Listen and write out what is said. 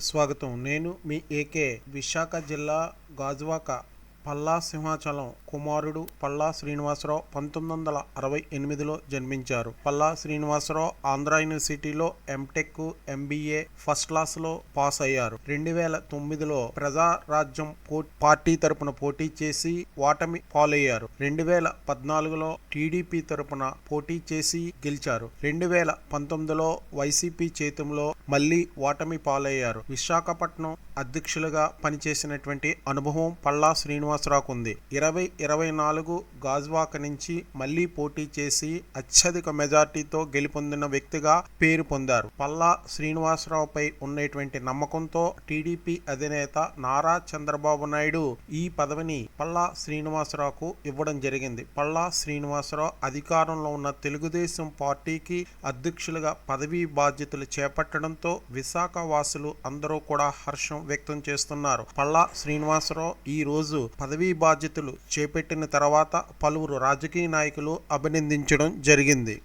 స్వాగతం. నేను మీ ఏకే విశాఖ జిల్లా గాజువాక పల్లా సింహాచలం కుమారుడు పల్లా శ్రీనివాసరావు పంతొమ్మిది వందల అరవై ఎనిమిదిలో జన్మించారు. పల్లా శ్రీనివాసరావు ఆంధ్ర యూనివర్సిటీలో ఎంటెక్ ఎంబీఏ ఫస్ట్ క్లాస్లో పాస్ అయ్యారు. రెండు వేల తొమ్మిదిలో ప్రజారాజ్యం పో- పార్టీ తరపున పోటీ చేసి ఓటమి పాలయ్యారు. రెండు వేల పద్నాలుగులో టీడీపీ తరపున పోటీ చేసి గెలిచారు. రెండు వేల పంతొమ్మిదిలో వైసీపీ చేతంలో మళ్ళీ ఓటమి పాలయ్యారు. విశాఖపట్నం అధ్యక్షులుగా పనిచేసినటువంటి అనుభవం పల్లా శ్రీనివాసరావుకు ఉంది. ఇరవై ఇరవై నాలుగు గాజువాక నుంచి మళ్ళీ పోటీ చేసి అత్యధిక మెజార్టీతో గెలుపొందిన వ్యక్తిగా పేరు పొందారు. పల్లా శ్రీనివాసరావుపై ఉన్నటువంటి నమ్మకంతో టీడీపీ అధినేత నారా చంద్రబాబు నాయుడు ఈ పదవిని పల్లా శ్రీనివాసరావుకు ఇవ్వడం జరిగింది. పల్లా శ్రీనివాసరావు అధికారంలో ఉన్న తెలుగుదేశం పార్టీకి అధ్యక్షులుగా పదవీ బాధ్యతలు చేపట్టడం రావడంతో విశాఖ వాసులు అందరూ కూడా హర్షం వ్యక్తం చేస్తున్నారు. పల్లా శ్రీనివాసరావు ఈ రోజు పదవీ బాధ్యతలు చేపట్టిన తర్వాత పలువురు రాజకీయ నాయకులు అభినందించడం జరిగింది.